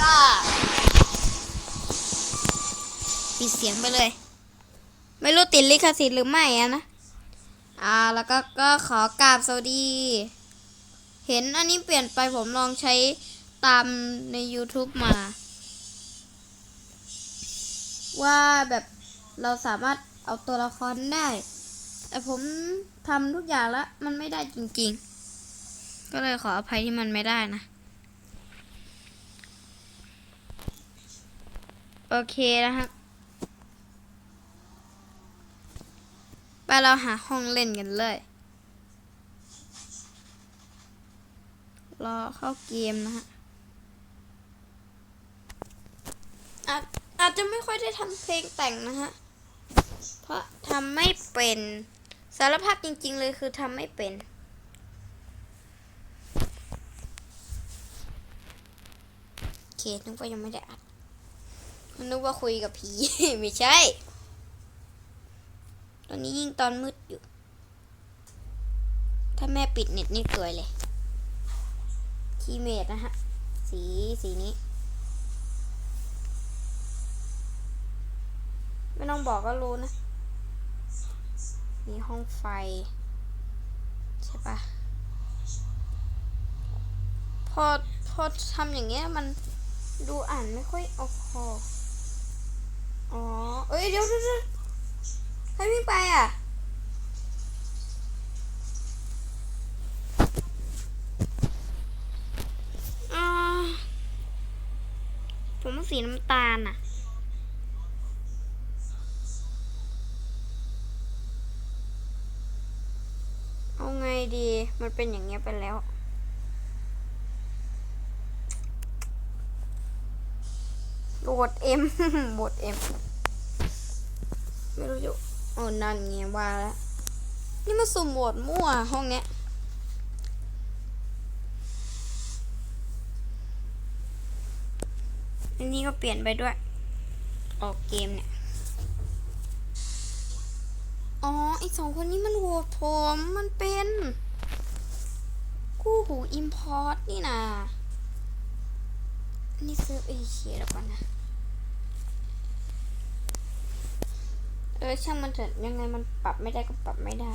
ก็ ปิดเสียงไปเลย ไม่รู้ติดลิขสิทธิ์หรือไม่อะนะ อ่า แล้วก็ก็ขอกราบสวัสดี เห็นอันนี้เปลี่ยนไปผมลองใช้ตามใน YouTube มา ว่าแบบเราสามารถเอาตัวละครได้ แต่ผมทำทุกอย่างแล้ว มันไม่ได้จริงๆ ก็เลยขออภัยที่มันไม่ได้นะ โอเคนะครับไปเราหาห้องเล่นกันเลย รอเข้าเกมนะฮะอาจอาจจะไม่ค่อยได้ทำเพลงแต่งนะฮะ เพราะทำไม่เป็นสารภาพจริง ๆ เลยคือทำไม่เป็นโอเคนึกว่ายังไม่ได้อัด นึกว่าคุยกับผี ไม่ใช่ ตอนนี้ยิ่งตอนมืดอยู่ ถ้าแม่ปิดเน็ตนี่สวยเลยคีเมดนะฮะ สีสีนี้ ไม่ต้องบอกก็รู้นะ มีห้องไฟ ใช่ปะพอพอทำอย่างเงี้ยมันดูอ่านไม่ค่อยออกคอ อ๋อ เอ้ยเดี๋ยวเดี๋ยวใครวิ่งไปอะ ผมสีน้ำตาลอะเอาไงดี มันเป็นอย่างเงี้ยไปแล้ว โหวตเอ็มโหวตเอ็มไม่รู้อยู่โอ้นั่นไงว่าแล้วนี่มาสุ่มโหวตมั่วห้องเนี้ยอันนี้ก็เปลี่ยนไปด้วย ออกเกมเนี่ย อ๋อไอสองคนนี้มันโหวตผมมันเป็น กู้หูอิมพอร์ตนี่นะนนี้ซื้อเอเชียแล้วก่อนนะ เออช่างมันเถอะยังไงมันปรับไม่ได้ก็ปรับไม่ได้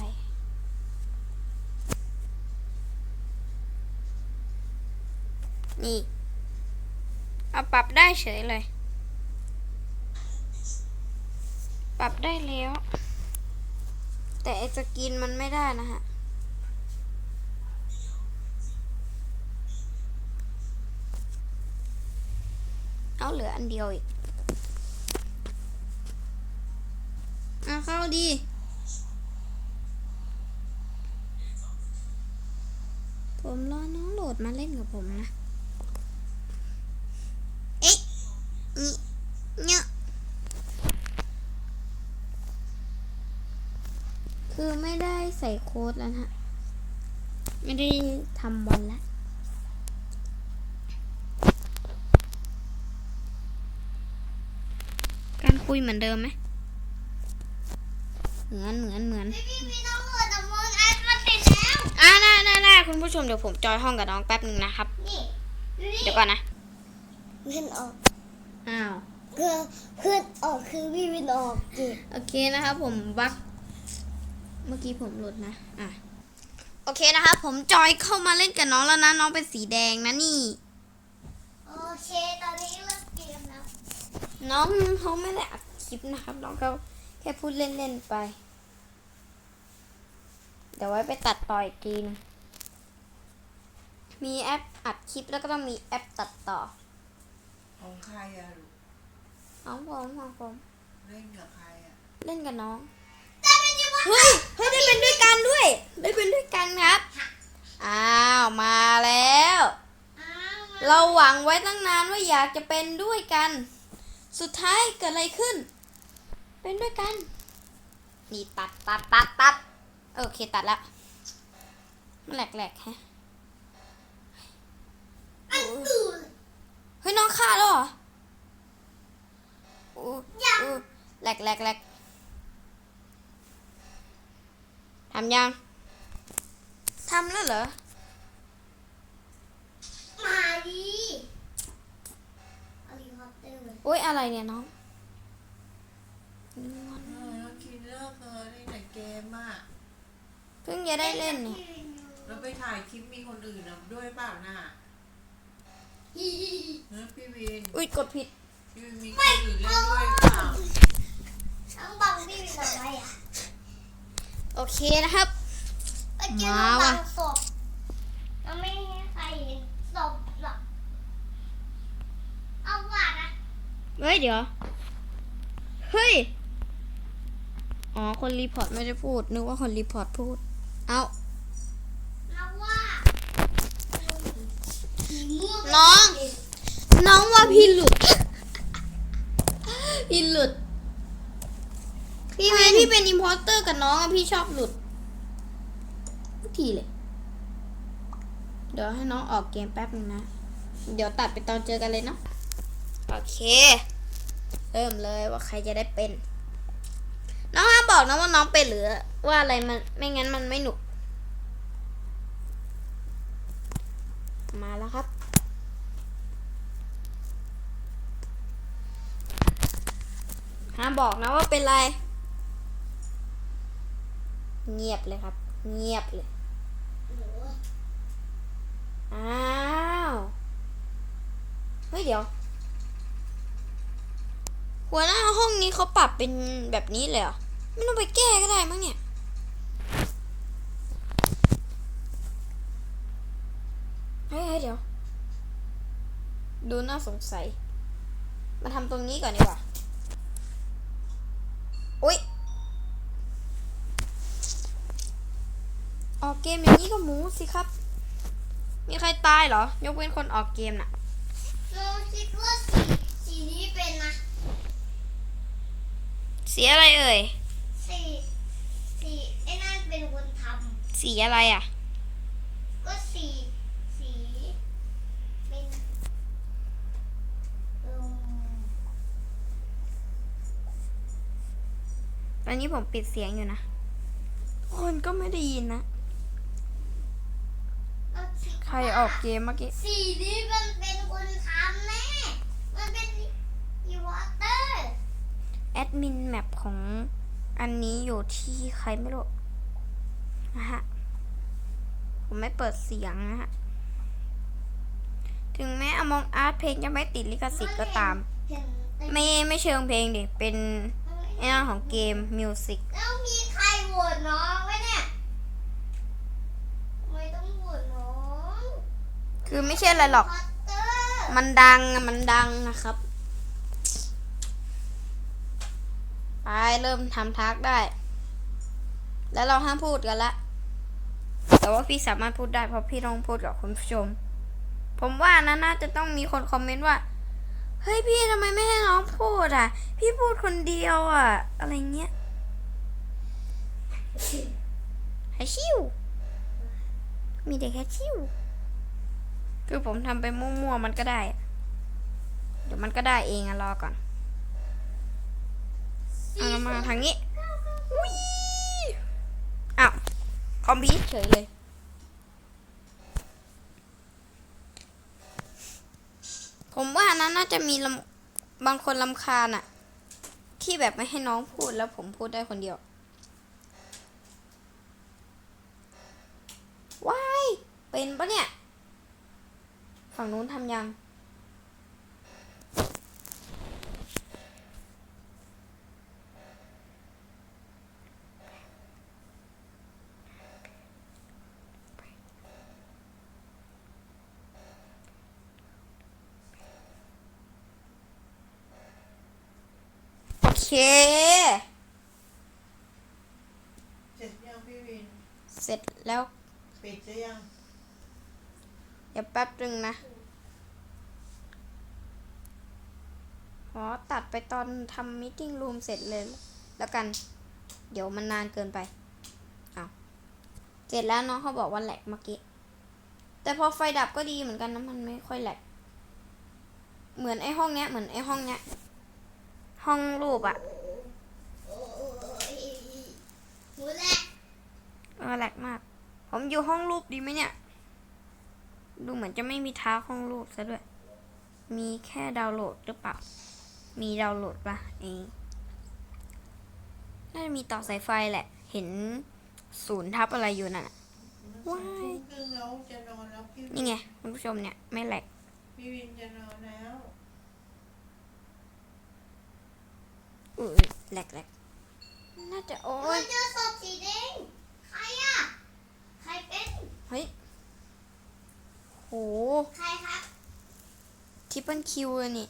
นี่เอาปรับได้เฉยเลย ปรับได้แล้ว แต่ไอสกินมันไม่ได้นะฮะเอาเหลืออันเดียวอีก เข้าดี ผมรอน้องโหลดมาเล่นกับผมนะ เอ๊ะนี่เนี่ยคือไม่ได้ใส่โค้ดแล้วนะฮะไม่ได้ทำบอลแล้วการคุยเหมือนเดิมไหม เหมือนเหมือนเหมือนพี่พี่น้องโหลดแต่มอนแอดมาเสร็จแล้วอ่าได้ได้ได้คุณผู้ชมเดี๋ยวผมจอยห้องกับน้องแป๊บหนึ่งนะครับนี่ดูนี่เดี๋ยวก่อนนะเพื่อนออก อ้าวคือเพื่อนออกคือพี่วินออกจิโอเคนะครับ ผมบักเมื่อกี้ผมหลุดนะ อะ โอเคนะครับผมจอยเข้ามาเล่นกับน้องแล้วนะ น้องเป็นสีแดงนะนี่ โอเค ตอนนี้เลิกเกมแล้ว น้องเขาไม่ได้อัดคลิปนะครับ น้องก็แค่พูดเล่นๆไป เดี๋ยวไว้ไปตัดต่ออีกทีนึงมีแอปอัดคลิปแล้วก็ต้องมีแอปตัดต่อ ของใครอะลูกน้องผมน้องผม เล่นกับใครอะเล่นกับน้องแต่เป็นยังไงเฮ้ย เฮ้ยได้เป็นด้วยกันด้วย ได้เป็นด้วยกันครับ อ้าว มาแล้วอ้าวเราหวังไว้ตั้งนานว่าอยากจะเป็นด้วยกัน สุดท้ายเกิดอะไรขึ้น เป็นด้วยกัน นี่ตัดตัดตัดตัดโอเคตัดแล้วมันแหลกๆฮะอันตื่นเฮ้ยน้องฆ่าแล้วเหรออู้อู้แหลกแหลกแหลกทำยังทำแล้วเหรอ มาดิโอ๊ยอะไรเนี่ยน้อง เออแล้วกินเลิกเลยในไหนเกมอะเพิ่งจะได้เล่นเนี่ยแล้วไปถ่ายคลิปมีคนอื่นอะด้วยเปล่าน่ะเออพี่วินอุ้ยกดผิดพี่วินมีคนอื่นเล่นด้วยเปล่าน้องบังพี่เป็นอะไรอะโอเคนะครับเมื่อกี้มาน้องบัว่ะงศพเราไม่ให้ใครเห็นศพหรอกเอาว่านะเฮ้ยเดี๋ยวเฮ้ย อ๋อ คนรีพอร์ตไม่ได้พูด นึกว่าคนรีพอร์ตพูด เอาเอาว่าสีม่วงน้อง น้องว่าพี่หลุด พี่หลุด พี่เมย์พี่เป็นอิมพอร์เตอร์กับน้องอะพี่ชอบหลุดทุกทีเลย เดี๋ยวให้น้องออกเกมแป๊บนึงนะ เดี๋ยวตัดไปตอนเจอกันเลยเนาะ โอเค เริ่มเลยว่าใครจะได้เป็น น้องห้ามบอกนะว่าน้องเป็นหรือว่าอะไรมันไม่งั้นมันไม่หนุก มาแล้วครับ ห้ามบอกนะว่าเป็นอะไร เงียบเลยครับ เงียบเลย อ้าว เฮ้ยเดี๋ยว หัวหน้าห้องนี้เขาปรับเป็นแบบนี้เลยเหรอไม่ต้องไปแก้ก็ได้มั้งเนี่ยเฮ้ยเฮ้เดี๋ยว ดูน่าสงสัย มาทำตรงนี้ก่อนดีกว่าอุ๊ยออกเกมอย่างนี้ก็หมูสิครับ มีใครตายเหรอ ยกเว้นคนออกเกมน่ะน้องคิดว่าสีสีนี้เป็นนะ สีอะไรเอ่ย สีสีไอ้นั่นเป็นคนทสีอะไรอะำก็สีสีเป็นเอิ่มตอนนี้ผมปิดเสียงอยู่นะ คนก็ไม่ได้ยินนะ ก็สีใครออกเกมเมื่อกี้ สีนี้มันเป็นคนทำแน่มันเป็นอีวอเตอร์ แอดมินแมปของอันนี้อยู่ที่ใครไม่รู้นะฮะ ผมไม่เปิดเสียงนะฮะ ถึงแม้อมองอาร์ตเพลงจะไม่ติดลิขสิทธิ์ก็ตามเห็นเต็มไม่ไม่เชิงเพลงดิ เป็นไอ้นั่นของเกมมิวสิกแล้วมีใครโหวตน้องไว้เนี่ยทำไม่ต้องโหวตน้อง คือไม่ใช่อะไรหรอกวอเตอร์มันดังอะมันดังนะครับ ไปเริ่มทำทักได้ แล้วเราห้ามพูดกันละ แต่ว่าพี่สามารถพูดได้เพราะพี่ต้องพูดกับคุณผู้ชม ผมว่านะน่าจะต้องมีคนคอมเมนต์ว่า เฮ้ยพี่ทำไมไม่ให้น้องพูดอะ พี่พูดคนเดียวอะ อะไรเงี้ยแค่ชิว มีแต่แค่ชิว คือผมทำไปมั่วๆมันก็ได้ เดี๋ยวมันก็ได้เองอะรอก่อน เอาเรามาทางนี้วิอ้าวคอมพิวเฉยเลยผมว่านั้นน่าจะมีลำบางคนลำคาญอะที่แบบไม่ให้น้องพูดแล้วผมพูดได้คนเดียวว้ายเป็นปะเนี่ย ฝั่งนู้นทำยัง เค เสร็จยังพี่วิน เสร็จแล้ว ปิดหรือยัง เดี๋ยวแป๊บนึงนะขอตัดไปตอนทำมิ팅รูมเสร็จเลย แล้วกัน เดี๋ยวมันนานเกินไปอ้าวเสร็จแล้วน้องเขาบอกว่าแหลกเมื่อกี้ แต่พอไฟดับก็ดีเหมือนกันนะมันไม่ค่อยแหลก เหมือนไอ้ห้องเนี้ย เหมือนไอ้ห้องเนี้ย ห้องรูปอะโอ้ยหมูแหละเออแหลกมาก ผมอยู่ห้องรูปดีไหมเนี่ย ดูเหมือนจะไม่มีท้าห้องรูปซะด้วย มีแค่ดาวน์โหลดหรือเปล่า มีดาวน์โหลดปะนี่น่าจะมีต่อสายไฟแหละ เห็นศูนย์ทับอะไรอยู่น่ะว้ายครึ่งแล้วจะนอนแล้วพี่นี่ไงคุณผู้ชมเนี่ย ไม่แหลกพี่วินจะนอนแล้ว อุ้ยแหลกแหลกน่าจะโอ้โอ้ยยเจอศพสีแดงใครอะ ใครเป็น เฮ้ยโหใครครับทิปเปิลคิวเลยนี่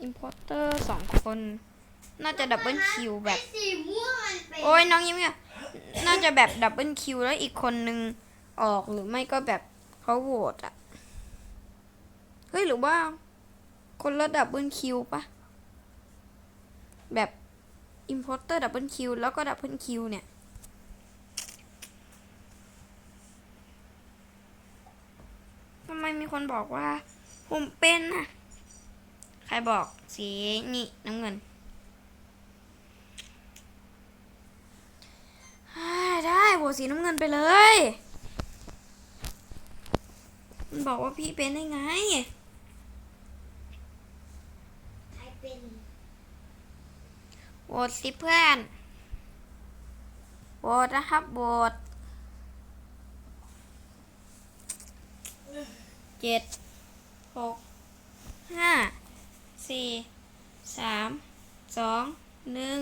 อิมพอร์เตอร์สองคน น่าจะดับเบิลคิวแบบ ไอ้สีม่วงมันเป็นโอ้ยน้องยิ้มเนี่ยน่าจะแบบดับเบิลคิวแล้วอีกคนนึงออกหรือไม่ก็แบบเขาโหวตอะเฮ้ยหรือว่าคนละดับเบิลคิวปะ แบบอิมพอร์เตอร์ดับเบิลคิวแล้วก็ดับเบิลคิวเนี่ย ทำไมมีคนบอกว่า ผมเป็นอะใครบอกสีนี่น้ำเงินได้โหวตสีน้ำเงินไปเลย มันบอกว่าพี่เป็นได้ไง ใครเป็น โห วตสิเพื่อนโหวตนะครับโหวตเจ็ดหกห้าสี่สามสองหนึ่ง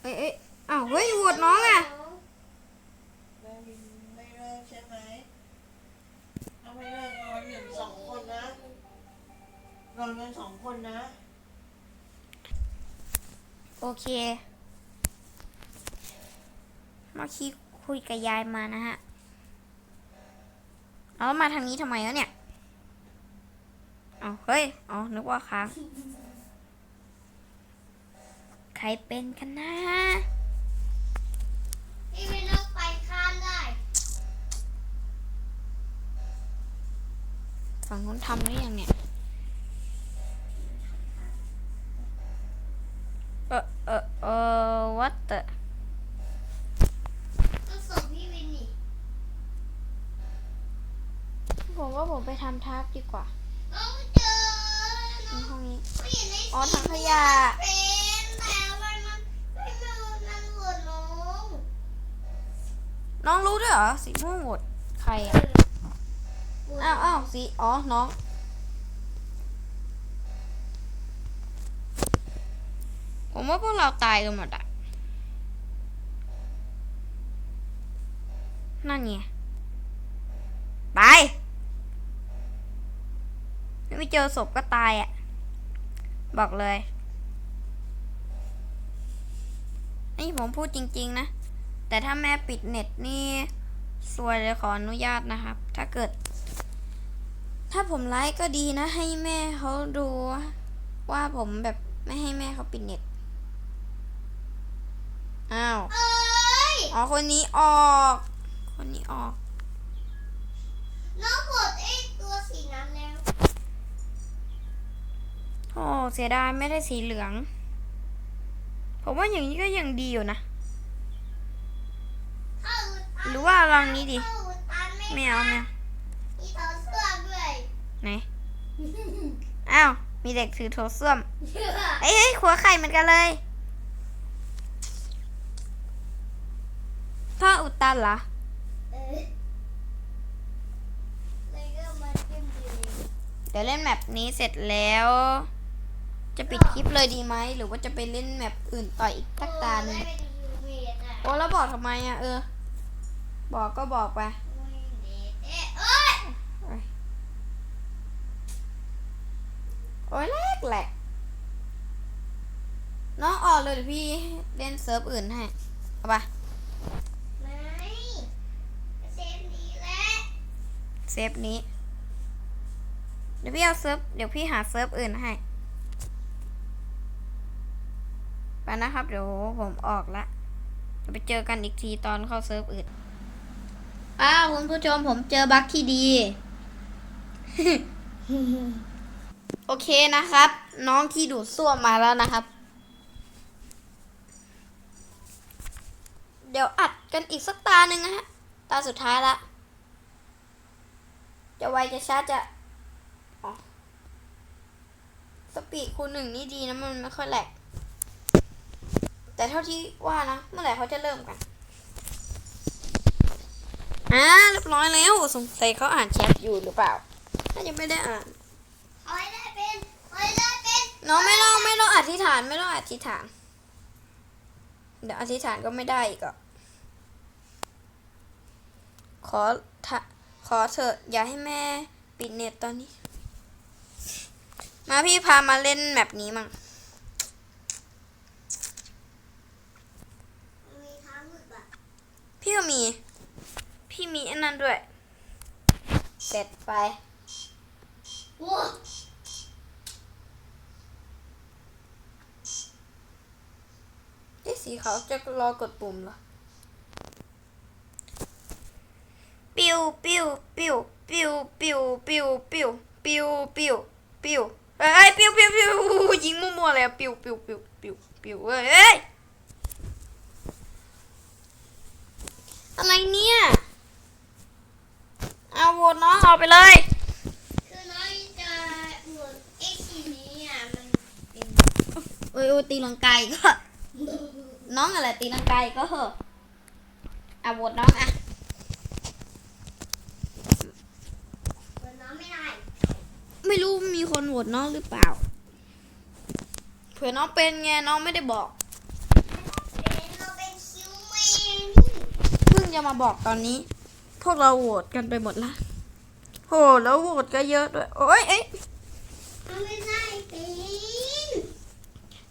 เอ้ยเอ้ยอ้าวเฮ้ยโหวตน้องอะแม่ไม่เลิกใช่ไหมถ้าไม่เลิกนอนอย่งสองคนนะนอนกันสองคนนะ โอเคเมื่อกี้คุยกับยายมานะฮะเอาแล้วมาทางนี้ทำไมวะเนี่ยเอาเฮ้ยอ๋อนึกว่าค้างใครเป็นกันนะพี่ไม่เลิกไปข้ามได้ฝั่งนู้นทำหรือยังเนี่ย เออเออเออ what the ต้องศพพี่วินนี่ ผมว่าผมไปทำทักดีกว่าน้องเจอในห้องนี้ผู้หญิงในอ๋อถังขยะเป็นแต่มันมันไม่มามันโหวตน้องน้องรู้ด้วยเหรอ สีม่วงโหวตใครอะ อ้าวอ้าวสี อ๋อ น้องผมว่าพวกเราตายกันหมดอะนั่นไงตาย ไม่เจอศพก็ตายอะ บอกเลย นี่ผมพูดจริง ๆ นะ แต่ถ้าแม่ปิดเน็ตนี่ซวยเลยขออนุญาตนะครับ ถ้าเกิด ถ้าผมไลฟ์ก็ดีนะ ให้แม่เขาดูว่าผมแบบไม่ให้แม่เขาปิดเน็ต อ้าวเอ้ยอ๋อ คนนี้ออก คนนี้ออก น้องโหวตไอ้ตัวสีนั้นแล้ว โอ้เสียดายไม่ได้สีเหลือง ผมว่าอย่างนี้ก็ยังดีอยู่นะ หรือว่าลองนี้ดิไม่เอาไม่เอาไหนอ้าว มีเด็กถือโถส้วมเชื่อเอ้ยเอ้ขัวไข่เหมือนกันเลยพ่ออุดตันเหรอเดีเดี๋ยวเล่นแมปนี้เสร็จแล้ว จะปิดคลิปเลยดีไหมหรือว่าจะไปเล่นแมปอื่นต่ออีกสักตาหนึ่งได้เป็นยูเมดอะโอ้แล้วบอกทำไมอะเออ บอกก็บอกไปไม่เด็ดเอ๊ะเอ้ยโอ้ยแรกแหละน้องออกเลยเดี๋ยวพี่เล่นเซิร์ฟอื่นให้เอาปะไม่เซฟนี้แหละเซฟนี้ เดี๋ยวพี่เอาเซิร์ฟเดี๋ยวพี่หาเซิร์ฟอื่นให้ ไปนะครับ เดี๋ยวผมออกละไปเจอกันอีกทีตอนเข้าเซิร์ฟอื่นอ้าวคุณผู้ชมผมเจอบั๊กที่ดี โอเคนะครับ น้องที่ดูดซ่วมมาแล้วนะครับ เดี๋ยวอัดกันอีกสักตาหนึ่งนะฮะ ตาสุดท้ายละ จะไวจะช้าจะอ๋อสปีดคูณหนึ่งนี่ดีนะมันไม่ค่อยแหลก แต่เท่าที่ว่านะเมื่อไหร่เขาจะเริ่มกันอ่าเรียบร้อยแล้วสงสัยเขาอ่านแชทอยู่หรือเปล่าถ้ายังไม่ได้อ่านเอาให้ได้เป็นเอาให้ได้เป็นน้องไม่ต้องไม่ต้องอธิษฐานไม่ต้องอธิษฐาน เดี๋ยวอธิษฐานก็ไม่ได้อีกอะขอทะขอเถอะอย่าให้แม่ปิดเน็ตตอนนี้ มาพี่พามาเล่นแมปนี้มั่ง มีเท้าหมึกอะ พี่ก็มี พี่มีอันนั้นด้วย เสร็จไปไอ้สีขาวจะรอกดปุ่มเหรอ ปิ้วปิ้วปิ้วปิ้วปิ้วปิ้วปิ้วปิ้วปิ้วปิ้วเอ้ยปิ้วปิ้วปิ้วยิงมั่วๆเลยอะปิ้วปิ้วปิ้วปิ้วปิ้วเอ้ย อ้ยอะไรเนี่ย เอาโหวตน้องเอาไปเลย คือน้อยจะหมุนไอ้สีนี้อะมันเป็นโอ้ยโอ้ยตีลังกายก็ น้องอะไรตีลังกายก็เหอะเอาโหวตน้องอะเปิดน้องไม่ได้ไม่รู้มีคนโหวตน้องหรือเปล่า เผื่อน้องเป็นไงน้องไม่ได้บอก เป็นเราเป็นคิวแมน เพิ่ งจะมาบอกตอนนี้ พวกเราโหวตกันไปหมดละโหแล้วโหวตก็เยอะด้วย โอ้ยเอ๊ะเราไม่ได้เป็น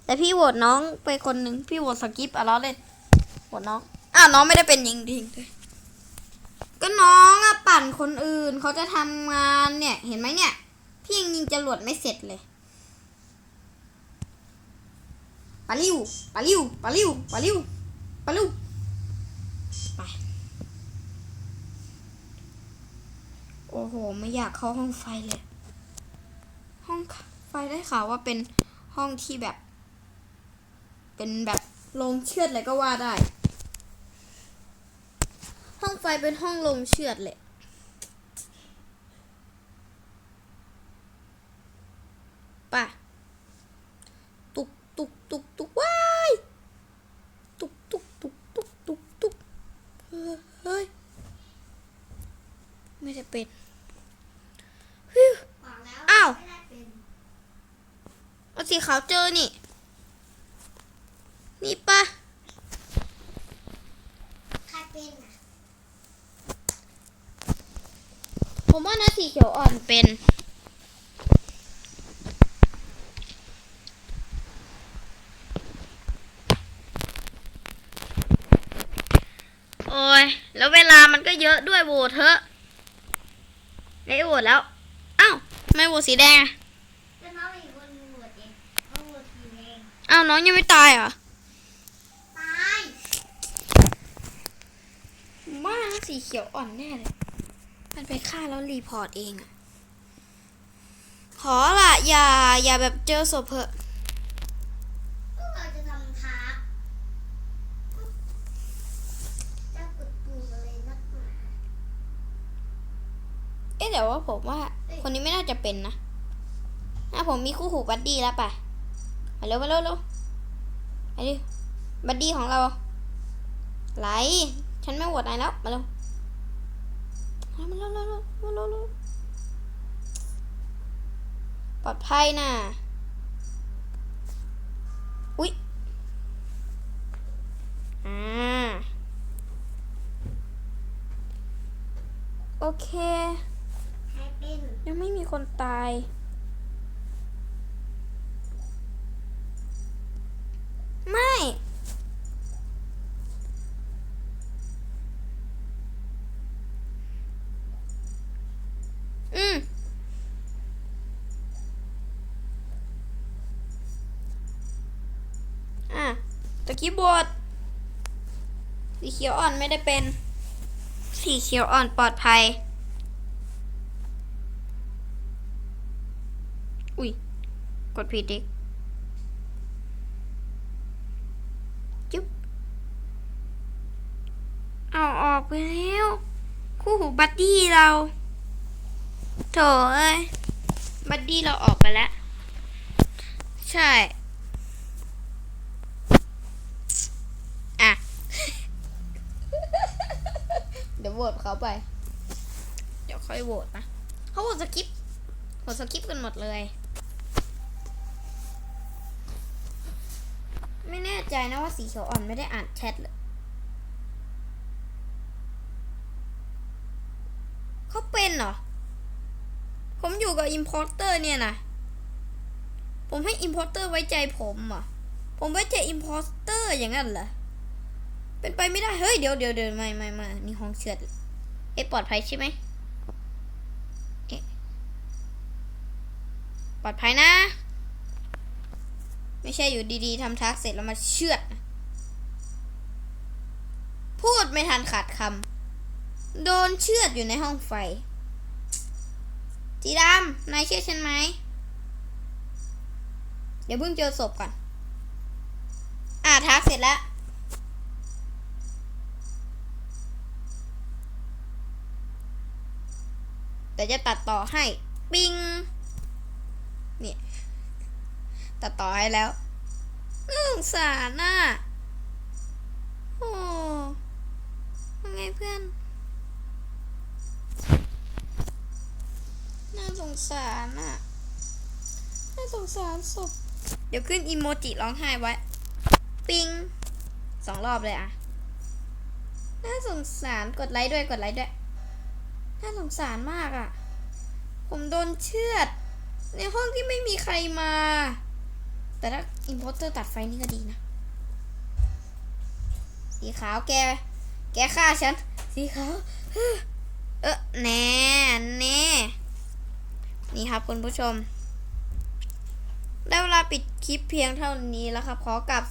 แต่พี่โหวตน้องไปคนหนึ่งพี่โหวตสกิปอะล้อเล่นโหวตน้องอ้าวน้องไม่ได้เป็นยิงดิงเลยก็น้องอะปั่นคนอื่นเขาจะทำงานเนี่ย เห็นไหมเนี่ย พี่ยังยิงจรวดไม่เสร็จเลยปาลิวปาลิวปาลิวปาลิวปาลิวไป อ้โห ไม่อยากเข้าห้องไฟเลย ห้องไฟได้ข่าวว่าเป็นห้องที่แบบ เป็นแบบลงเชือดเลยก็ว่าได้ ห้องไฟเป็นห้องลงเชือดเลย ป่ะ ตุกตุกตุกตุกว้ายตุกตุกตุกตุกตุกตุกเฮ้ย ไม่ได้เป็นฮิว บอกแล้ว อ้าว ไม่ได้เป็น เอาสีขาวเจอนี่ นี่ปะ ใครเป็นอะ ผมว่านะสี เขียวอ่อนเป็น โอ้ย แล้วเวลามันก็เยอะด้วยโหวตเถอะได้โหวตแล้ว อ้าวทำไม่โหวตสีแดงอะก็น้องอีกคนโหวตเองเขาโหวตสีแดงอ้าว น้องยังไม่ตายเหรอ ตายผมว่านะสีเขียวอ่อนแน่เลย มันไปฆ่าแล้วรีพอร์ตเองอะ ขอละอย่า อย่าแบบเจอศพเพอะพวกเราจะทำทักเจ้ากดปุ่มอะไรนักหนาเอ๊ะแต่ว่าผมว่า คนนี้ไม่น่าจะเป็นนะอะผมมีคู่หูบัดดี้แล้วไปมาเร็วมาเร็วเร็วไปดิบัดดี้ของเราไหลฉันไม่โหวตนายแล้วมาเร็วมาเร็วเร็วเร็วมาเร็วเร็วป ลอดภัยนะอุ๊ยอ่าโอเคใครเป็นยังไม่มีคนตาย ไม่ อืม อะ ตะกี้บทสีเขียวอ่อนไม่ได้เป็น สีเขียวอ่อนปลอดภัย อุ้ย กดผิดดิจุ๊บเอาออกไปแล้ว คู่หูบัดดี้เราโถเอ้ย บัดดี้เราออกไปแล้ว ใช่ อะ เดี๋ยวโหวตเขาไป เดี๋ยวค่อยโหวตนะเขาโหวตสกิปโหวตสกิปกันหมดเลย ไม่แน่ใจนะว่าสีเขียวอ่อนไม่ได้อ่านแชทเลยเขาเป็นเหรอ ผมอยู่กับอิมพอร์เตอร์เนี่ยนะ ผมให้อิมพอร์เตอร์ไว้ใจผมอะ ผมไว้ใจอิมพอร์เตอร์อย่างนั้นเหรอ เป็นไปไม่ได้ เฮ้ย เดี๋ยวเดี๋ยวเดี๋ยวไม่ไม่ไม่นี่ห้องเชือดเอ๊ะปลอดภัยใช่ไหมเอ๊ะปลอดภัยนะ ไม่ใช่อยู่ดีๆทำทักเสร็จแล้วมาเชือด พูดไม่ทันขาดคำโดนเชือดอยู่ในห้องไฟจีดำนายเชื่อฉันไหม เดี๋ยวเพิ่งเจอศพก่อน อ่าทักเสร็จแล้ว แต่จะตัดต่อให้ปิงเนี่ยตัดต่อให้แล้วน่าสงสารน่ะโอ้ยังไงเพื่อนน่าสงสารน่ะน่าสงสารศพเดี๋ยวขึ้นอีโมจิร้องไห้ไว้ ปิงสองรอบเลยอะ น่าสงสารกดไลค์ด้วยกดไลค์ด้วย น่าสงสารมากอะ ผมโดนเชือด ในห้องที่ไม่มีใครมา แต่ถ้าอินพอร์เตอร์ตัดไฟนี่ก็ดีนะ สีขาวแก แกฆ่าฉัน สีขาว เออแน่แน่นี่ครับคุณผู้ชม ได้เวลาปิดคลิปเพียงเท่านี้แล้วครับ ขอกลับ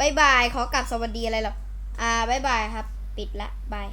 บายบาย ขอกลับสวัสดีอะไรหรอ อ่าบายบายครับ ปิดละบาย